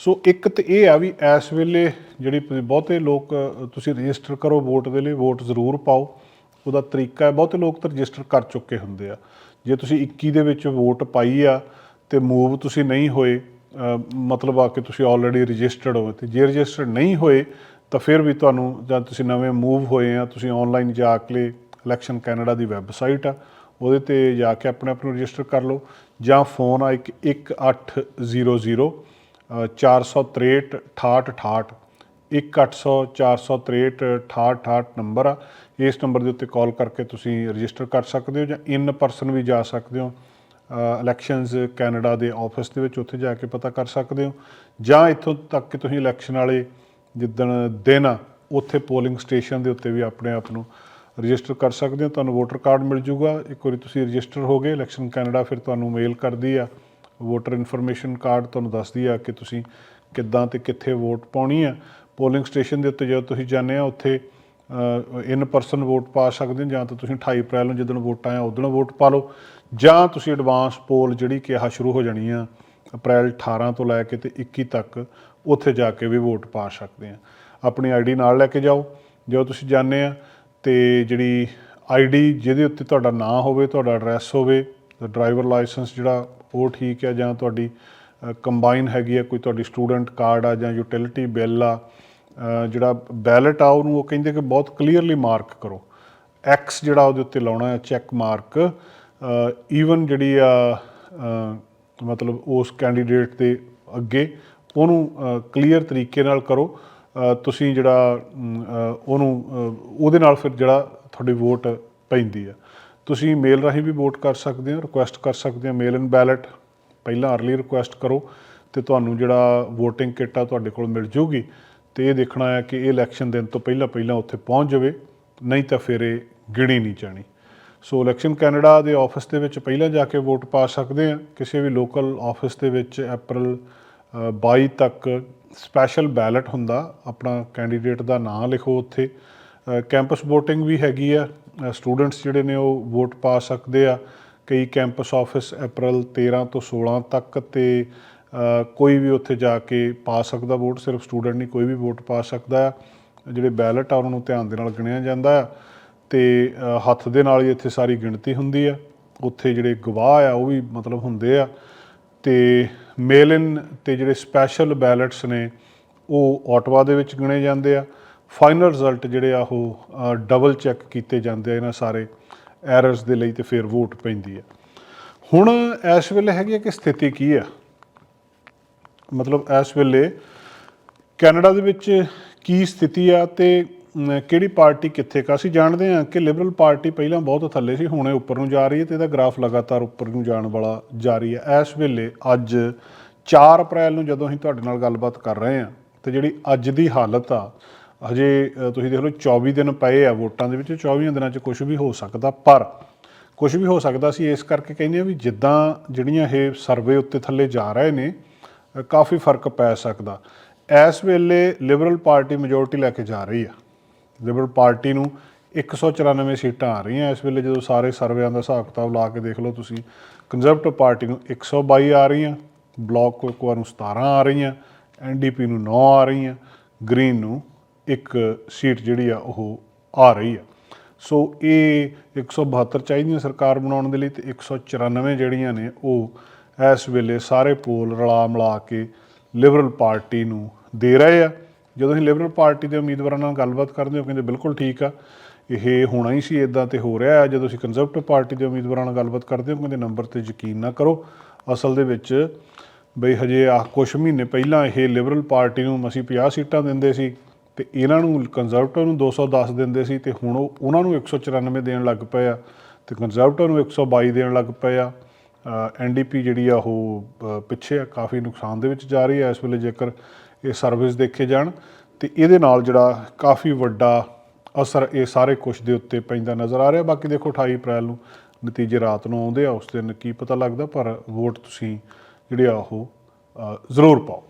ਸੋ ਇੱਕ ਤੇ ਇਹ ਆ ਵੀ ਇਸ ਵੇਲੇ ਜਿਹੜੀ ਬਹੁਤੇ ਲੋਕ ਤੁਸੀਂ ਰਜਿਸਟਰ ਕਰੋ ਵੋਟ ਦੇ ਲਈ ਵੋਟ ਜ਼ਰੂਰ ਪਾਓ। ਉਹਦਾ ਤਰੀਕਾ ਹੈ ਬਹੁਤੇ ਲੋਕ ਤਾਂ ਰਜਿਸਟਰ ਕਰ ਚੁੱਕੇ ਹੁੰਦੇ ਆ। ਜੇ ਤੁਸੀਂ 21 ਦੇ ਵਿੱਚ ਵੋਟ ਪਾਈ ਆ ਤੇ ਮੂਵ ਤੁਸੀਂ ਨਹੀਂ ਹੋਏ ਮਤਲਬ ਆ ਕਿ ਤੁਸੀਂ ਆਲਰੇਡੀ ਰਜਿਸਟਰਡ ਹੋ। ਤੇ ਜੇ ਰਜਿਸਟਰਡ ਨਹੀਂ ਹੋਏ ਤਾਂ ਫਿਰ ਵੀ ਤੁਹਾਨੂੰ ਜਾਂ ਤੁਸੀਂ ਨਵੇਂ ਮੂਵ ਹੋਏ ਆ ਤੁਸੀਂ ਆਨਲਾਈਨ ਜਾ ਕੇ ਇਲੈਕਸ਼ਨ ਕੈਨੇਡਾ ਦੀ ਵੈਬਸਾਈਟ ਆ ਉਹਦੇ ਤੇ ਜਾ ਕੇ ਆਪਣੇ ਆਪ ਨੂੰ ਰਜਿਸਟਰ ਕਰ ਲਓ। ਜਾਂ ਫੋਨ ਆ ਇੱਕ 1800 ਅ, 463 6868 18046636868 ਨੰਬਰ। ਆ। ਇਸ ਨੰਬਰ ਦੇ ਉੱਤੇ ਕਾਲ ਕਰਕੇ ਤੁਸੀਂ ਰਜਿਸਟਰ ਕਰ ਸਕਦੇ ਹੋ ਜਾਂ ਇਨ ਪਰਸਨ ਵੀ ਜਾ ਸਕਦੇ ਹੋ। ਇਲੈਕਸ਼ਨਸ ਕੈਨੇਡਾ ਦੇ ਆਫਿਸ ਦੇ ਵਿੱਚ ਉੱਥੇ ਜਾ ਕੇ ਪਤਾ ਕਰ ਸਕਦੇ ਹੋ। ਜਾਂ ਇੱਥੋਂ ਤੱਕ ਕਿ ਤੁਸੀਂ ਇਲੈਕਸ਼ਨ ਵਾਲੇ ਜਿੱਦਣ ਦਿਨ ਆ, ਉੱਥੇ ਪੋਲਿੰਗ ਸਟੇਸ਼ਨ ਦੇ ਉੱਤੇ ਵੀ ਆਪਣੇ ਆਪ ਨੂੰ ਰਜਿਸਟਰ ਕਰ ਸਕਦੇ ਹੋ। ਤੁਹਾਨੂੰ ਵੋਟਰ ਕਾਰਡ ਮਿਲ ਜੂਗਾ। ਇੱਕ ਵਾਰੀ ਤੁਸੀਂ ਰਜਿਸਟਰ ਹੋ ਗਏ ਇਲੈਕਸ਼ਨ ਕੈਨੇਡਾ ਫਿਰ ਤੁਹਾਨੂੰ ਮੇਲ ਕਰਦੀ ਆ। ਵੋਟਰ ਇਨਫੋਰਮੇਸ਼ਨ ਕਾਰਡ ਤੁਹਾਨੂੰ ਦੱਸਦੀ ਆ ਕਿ ਤੁਸੀਂ ਕਿੱਦਾਂ ਤੇ ਕਿੱਥੇ ਵੋਟ ਪਾਉਣੀ ਆ। ਪੋਲਿੰਗ ਸਟੇਸ਼ਨ ਦੇ ਉੱਤੇ ਜਦੋਂ ਤੁਸੀਂ ਜਾਂਦੇ ਆ, ਉੱਥੇ ਇਨ ਪਰਸਨ ਵੋਟ ਪਾ ਸਕਦੇ ਹੋ ਜਾਂ ਤਾਂ ਤੁਸੀਂ 28 ਅਪ੍ਰੈਲ ਨੂੰ ਜਦੋਂ ਵੋਟਾਂ ਆ, ਉਦੋਂ ਵੋਟ ਪਾ ਲਓ। ਜਾਂ ਤੁਸੀਂ ਐਡਵਾਂਸ ਪੋਲ ਜਿਹੜੀ ਕਿ ਆਹ ਸ਼ੁਰੂ ਹੋ ਜਾਣੀ ਆ, ਅਪ੍ਰੈਲ 18 ਤੋਂ ਲੈ ਕੇ ਤੇ 21 ਤੱਕ, ਉੱਥੇ ਜਾ ਕੇ ਵੀ ਵੋਟ ਪਾ ਸਕਦੇ ਆ। ਆਪਣੀ ਆਈਡੀ ਨਾਲ ਲੈ ਕੇ ਜਾਓ। ਜਦੋਂ ਤੁਸੀਂ ਜਾਂਦੇ ਆ ਤੇ ਜਿਹੜੀ ਆਈਡੀ ਜਿਹਦੇ ਉੱਤੇ ਤੁਹਾਡਾ ਨਾਂ ਹੋਵੇ, ਤੁਹਾਡਾ ਐਡਰੈਸ ਹੋਵੇ ਡਰਾਈਵਰ ਲਾਇਸੈਂਸ ਜਿਹੜਾ ਉਹ ਠੀਕ ਹੈ ਜਾਂ ਤੁਹਾਡੀ ਕੰਬਾਈਨ ਹੈਗੀ ਆ ਕੋਈ ਤੁਹਾਡੀ ਸਟੂਡੈਂਟ ਕਾਰਡ ਆ ਜਾਂ ਯੂਟਿਲਿਟੀ ਬਿੱਲ ਆ ਜਿਹੜਾ ਬੈਲਟ ਆ ਉਹਨੂੰ ਉਹ ਕਹਿੰਦੇ ਕਿ ਬਹੁਤ ਕਲੀਅਰਲੀ ਮਾਰਕ ਕਰੋ। ਐਕਸ ਜਿਹੜਾ ਉਹਦੇ ਉੱਤੇ ਲਾਉਣਾ ਹੈ ਚੈੱਕ ਮਾਰਕ ਈਵਨ ਜਿਹੜੀ ਆ ਮਤਲਬ ਉਸ ਕੈਂਡੀਡੇਟ ਦੇ ਅੱਗੇ ਉਹਨੂੰ ਕਲੀਅਰ ਤਰੀਕੇ ਨਾਲ ਕਰੋ। ਤੁਸੀਂ ਜਿਹੜਾ ਉਹਨੂੰ ਉਹਦੇ ਨਾਲ ਫਿਰ ਜਿਹੜਾ ਤੁਹਾਡੀ ਵੋਟ ਪੈਂਦੀ ਆ। ਤੁਸੀਂ ਮੇਲ ਰਾਹੀਂ ਵੀ ਵੋਟ ਕਰ ਸਕਦੇ ਹੋ ਰਿਕੁਐਸਟ ਕਰ ਸਕਦੇ ਹੋ ਮੇਲ ਇਨ ਬੈਲਟ ਪਹਿਲਾਂ ਅਰਲੀ ਰਿਕੁਐਸਟ ਕਰੋ ਤੇ ਤੁਹਾਨੂੰ ਜਿਹੜਾ VOTING ਕਿੱਟ ਆ ਤੁਹਾਡੇ ਕੋਲ ਮਿਲ ਜੂਗੀ। ਤੇ ਇਹ ਦੇਖਣਾ ਹੈ ਕਿ ਇਹ ਇਲੈਕਸ਼ਨ ਦਿਨ ਤੋਂ ਪਹਿਲਾਂ ਪਹਿਲਾਂ ਉੱਥੇ ਪਹੁੰਚ ਜਾਵੇ ਨਹੀਂ ਤਾਂ ਫਿਰ ਇਹ ਗਿਣੀ ਨਹੀਂ ਜਾਣੀ। ਸੋ ਇਲੈਕਸ਼ਨ ਕੈਨੇਡਾ ਦੇ ਆਫਿਸ ਦੇ ਵਿੱਚ ਪਹਿਲਾਂ ਜਾ ਕੇ ਵੋਟ ਪਾ ਸਕਦੇ ਆ ਕਿਸੇ ਵੀ ਲੋਕਲ ਆਫਿਸ ਦੇ ਵਿੱਚ ਅਪ੍ਰੈਲ ਅ, 22 ਤੱਕ ਸਪੈਸ਼ਲ ਬੈਲਟ ਹੁੰਦਾ। ਆਪਣਾ ਕੈਂਡੀਡੇਟ ਦਾ ਨਾਮ ਲਿਖੋ ਉੱਥੇ। ਕੈਂਪਸ VOTING ਵੀ ਹੈਗੀ ਆ ਸਟੂਡੈਂਟਸ ਜਿਹੜੇ ਨੇ ਉਹ ਵੋਟ ਪਾ ਸਕਦੇ ਆ। ਕਈ ਕੈਂਪਸ ਆਫਿਸ ਅਪ੍ਰੈਲ 13 ਤੋਂ 16 ਤੱਕ ਤੇ ਕੋਈ ਵੀ ਉੱਥੇ ਜਾ ਕੇ ਪਾ ਸਕਦਾ ਵੋਟ, ਸਿਰਫ ਸਟੂਡੈਂਟ ਨਹੀਂ, ਕੋਈ ਵੀ ਵੋਟ ਪਾ ਸਕਦਾ ਆ। ਜਿਹੜੇ ਬੈਲਟ ਆ, ਉਹਨਾਂ ਨੂੰ ਧਿਆਨ ਦੇ ਨਾਲ ਗਿਣਿਆ ਜਾਂਦਾ ਆ ਤੇ ਹੱਥ ਦੇ ਨਾਲ ਹੀ ਇੱਥੇ ਸਾਰੀ ਗਿਣਤੀ ਹੁੰਦੀ ਆ। ਉੱਥੇ ਜਿਹੜੇ ਗਵਾਹ ਆ, ਉਹ ਵੀ ਮਤਲਬ ਹੁੰਦੇ ਆ। ਤੇ ਮੇਲ ਇਨ ਤੇ ਜਿਹੜੇ ਸਪੈਸ਼ਲ ਬੈਲਟਸ ਨੇ, ਉਹ ਆਟਵਾ ਦੇ ਵਿੱਚ ਗਿਣੇ ਜਾਂਦੇ ਆ। ਫਾਈਨਲ ਰਿਜ਼ਲਟ ਜਿਹੜੇ ਆ ਉਹ ਡਬਲ ਚੈੱਕ ਕੀਤੇ ਜਾਂਦੇ ਆ ਇਹਨਾਂ ਸਾਰੇ ਐਰਰਸ ਦੇ ਲਈ ਤੇ ਫਿਰ ਵੋਟ ਪੈਂਦੀ ਹੈ ਹੁਣ ਇਸ ਵੇਲੇ ਹੈਗੀ ਹੈ ਕਿ ਸਥਿਤੀ ਕੀ ਆ? ਮਤਲਬ ਇਸ ਵੇਲੇ ਕੈਨੇਡਾ ਦੇ ਵਿੱਚ ਕੀ ਸਥਿਤੀ ਆ ਤੇ ਕਿਹੜੀ ਪਾਰਟੀ ਕਿੱਥੇ ਕਾ ਅਸੀਂ ਜਾਣਦੇ ਹਾਂ ਕਿ ਲਿਬਰਲ ਪਾਰਟੀ ਪਹਿਲਾਂ ਬਹੁਤ ਥੱਲੇ ਸੀ, ਹੁਣੇ ਉੱਪਰ ਨੂੰ ਜਾ ਰਹੀ ਹੈ ਤੇ ਇਹਦਾ ਗ੍ਰਾਫ ਲਗਾਤਾਰ ਉੱਪਰ ਨੂੰ ਜਾਣ ਵਾਲਾ ਜਾਰੀ ਹੈ ਇਸ ਵੇਲੇ ਅੱਜ 4 ਅਪ੍ਰੈਲ ਨੂੰ ਜਦੋਂ ਅਸੀਂ ਤੁਹਾਡੇ ਨਾਲ ਗੱਲਬਾਤ ਕਰ ਰਹੇ ਹਾਂ ਤੇ ਜਿਹੜੀ ਅੱਜ ਦੀ ਹਾਲਤ ਆ ਹਜੇ ਤੁਸੀਂ ਦੇਖ ਲਓ 24 ਦਿਨ ਪਏ ਆ ਵੋਟਾਂ ਦੇ ਵਿੱਚ 24 ਦਿਨਾਂ 'ਚ ਕੁਝ ਵੀ ਹੋ ਸਕਦਾ, ਪਰ ਕੁਝ ਵੀ ਹੋ ਸਕਦਾ ਸੀ, ਇਸ ਕਰਕੇ ਕਹਿੰਦੇ ਆ ਵੀ ਜਿੱਦਾਂ ਜਿਹੜੀਆਂ ਇਹ ਸਰਵੇ ਉੱਤੇ ਥੱਲੇ ਜਾ ਰਹੇ ਨੇ ਕਾਫੀ ਫ਼ਰਕ ਪੈ ਸਕਦਾ। ਇਸ ਵੇਲੇ ਲਿਬਰਲ ਪਾਰਟੀ ਮੈਜੋਰਟੀ ਲੈ ਕੇ ਜਾ ਰਹੀ ਆ। ਲਿਬਰਲ ਪਾਰਟੀ ਨੂੰ 194 ਸੀਟਾਂ ਆ ਰਹੀਆਂ, ਇਸ ਵੇਲੇ ਜਦੋਂ ਸਾਰੇ ਸਰਵੇਆਂ ਦਾ ਹਿਸਾਬ ਕਿਤਾਬ ਲਾ ਕੇ ਦੇਖ ਲਓ ਤੁਸੀਂ ਕੰਜ਼ਰਵੇਟਿਵ ਪਾਰਟੀ ਨੂੰ 122 ਆ ਰਹੀਆਂ ਬਲਾਕ ਕੋਕਵਾ ਨੂੰ 17 ਆ ਰਹੀਆਂ ਐਨਡੀਪੀ ਨੂੰ 9 ਆ ਰਹੀਆਂ ਗ੍ਰੀਨ ਨੂੰ ਇੱਕ ਸੀਟ ਜਿਹੜੀ ਆ ਉਹ ਆ ਰਹੀ ਆ। ਸੋ ਇਹ 172 ਚਾਹੀਦੀਆਂ ਸਰਕਾਰ ਬਣਾਉਣ ਦੇ ਲਈ ਤੇ 194 ਜਿਹੜੀਆਂ ਨੇ ਉਹ ਇਸ ਵੇਲੇ ਸਾਰੇ ਪੋਲ ਰਲਾ ਮਿਲਾ ਕੇ ਲਿਬਰਲ ਪਾਰਟੀ ਨੂੰ ਦੇ ਰਹੇ ਆ। ਜਦੋਂ ਅਸੀਂ ਲਿਬਰਲ ਪਾਰਟੀ ਦੇ ਉਮੀਦਵਾਰਾਂ ਨਾਲ ਗੱਲਬਾਤ ਕਰਦੇ ਹਾਂ, ਉਹ ਕਹਿੰਦੇ ਬਿਲਕੁਲ ਠੀਕ ਆ। ਇਹ ਹੋਣਾ ਹੀ ਸੀ ਇਦਾਂ ਤੇ ਹੋ ਰਿਹਾ ਹੈ ਜਦੋਂ ਅਸੀਂ ਕੰਜ਼ਰਵੇਟਿਵ ਪਾਰਟੀ ਦੇ ਉਮੀਦਵਾਰਾਂ ਨਾਲ ਗੱਲਬਾਤ ਕਰਦੇ ਹਾਂ, ਉਹ ਕਹਿੰਦੇ ਨੰਬਰ ਤੇ ਯਕੀਨ ਨਾ ਕਰੋ। ਅਸਲ ਦੇ ਵਿੱਚ ਬਈ ਹਜੇ ਆ ਕੁਝ ਮਹੀਨੇ ਪਹਿਲਾਂ ਇਹ ਲਿਬਰਲ ਪਾਰਟੀ ਨੂੰ ਅਸੀਂ 50 ਸੀਟਾਂ ਦਿੰਦੇ ਸੀ। ਤੇ ਇਹਨਾਂ ਨੂੰ ਕੰਜ਼ਰਵੇਟਿਵ ਨੂੰ 210 ਦਿੰਦੇ ਸੀ ਤੇ ਹੁਣ ਉਹ- ਉਹਨਾਂ ਨੂੰ 194 ਦੇਣ ਲੱਗ ਪਏ ਆ ਤੇ ਕੰਜ਼ਰਵੇਟਿਵ ਨੂੰ 122 ਦੇਣ ਲੱਗ ਪਏ ਆ। ਐਨਡੀਪੀ ਜਿਹੜੀ ਆ ਉਹ ਪਿੱਛੇ ਆ, ਕਾਫੀ ਨੁਕਸਾਨ ਦੇ ਵਿੱਚ ਜਾ ਰਹੀ ਹੈ ਇਸ ਵੇਲੇ ਜੇਕਰ ਇਹ ਸਰਵਿਸ ਦੇਖੇ ਜਾਣ। ਤੇ ਇਹਦੇ ਨਾਲ ਜਿਹੜਾ ਕਾਫੀ ਵੱਡਾ ਅਸਰ ਇਹ ਸਾਰੇ ਕੁਝ ਦੇ ਉੱਤੇ ਪੈਂਦਾ ਨਜ਼ਰ ਆ ਰਿਹਾ। ਬਾਕੀ ਦੇਖੋ 28 ਅਪ੍ਰੈਲ ਨੂੰ ਨਤੀਜੇ ਰਾਤ ਨੂੰ ਆਉਂਦੇ ਆ, ਉਸ ਦਿਨ ਕੀ ਪਤਾ ਲੱਗਦਾ, ਪਰ ਵੋਟ ਤੁਸੀਂ ਜਿਹੜੇ ਆ ਉਹ ਜ਼ਰੂਰ ਪਾਓ।